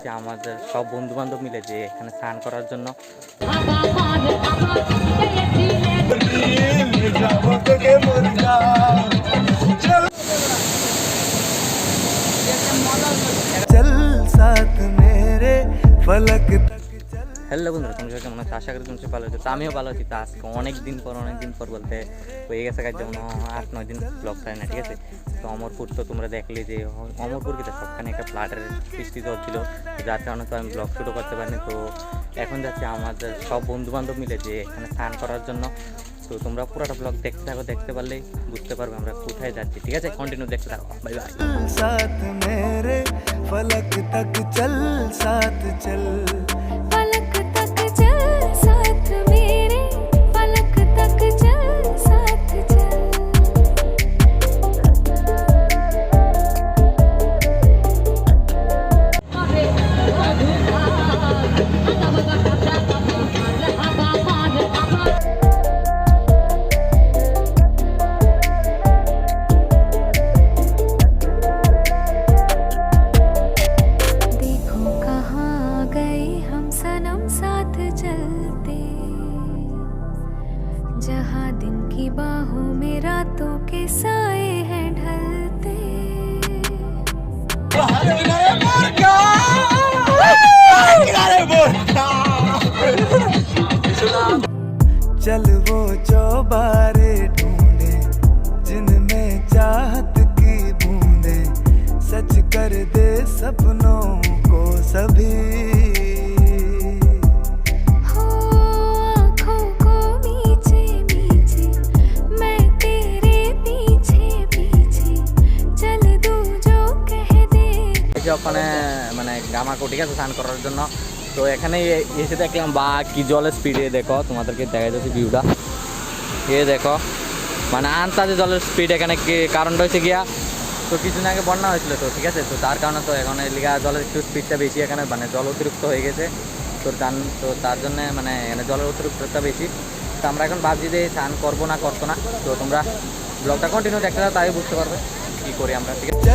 হচ্ছে আমাদের সব বন্ধুবান্ধব মিলে যে এখানে স্নান করার জন্য। ফলক হ্যালো বন্ধুরা তুমি সবাই কেমন আছো? আশা করি তুমি ভালো আছো। আমিও ভালো আছি। তো আজকে অনেক দিন পর, অনেক দিন পর বলতে হয়ে গেছে কাজ, যেমন আট, নয় দিন ব্লগ করে না, ঠিক আছে? তো অমরপুর তো তোমরা দেখলে যে অমরপুর কিন্তু সবখানে একটা ফ্ল্যাটের সৃষ্টি চলছিল যার কারণে তো আমি ব্লগ শুরু করতে পারিনি। তো এখন যাচ্ছে আমাদের সব বন্ধুবান্ধব মিলে যে এখানে স্নান করার জন্য। তো তোমরা পুরোটা ব্লগ দেখতে থাকো, দেখতে পারলে বুঝতে পারবে আমরা কোথায় যাচ্ছি, ঠিক আছে? কন্টিনিউ দেখতে থাকো। বাই বাই সাথ মেরে ফলক তক চল সাথ চল जहाँ दिन की बाहों में रातों के साए हैं ढलते। चल वो चौबारे ढूंढे, जिनमें चाहत की बूंदे, सच कर दे सपनों এসে ওখানে মানে গামাকো ঠিক আছে স্নান করার জন্য। তো এখানে এসে দেখলাম, বা, কি জলের স্পিডে দেখো, তোমাদেরকে দেখা যাচ্ছে ভিউটা এ দেখো মানে আনতাজে জলের স্পিড এখানে কি কারণটা হয়েছে গিয়া? তো কিছুদিন আগে বন্যা হয়েছিল তো, ঠিক আছে? তো তার কারণে তো এখন এলিকা জলের একটু স্পিডটা বেশি এখানে মানে জল অতিরিক্ত হয়ে গেছে। তো তার তো তার জন্যে মানে এখানে জলের অতিরিক্তটা বেশি। তো আমরা এখন ভাবছি যে স্নান করব না করতো না। তো তোমরা ব্লগটা কন্টিনিউ দেখতে তাই বুঝতে পারবে কী করি আমরা, ঠিক আছে?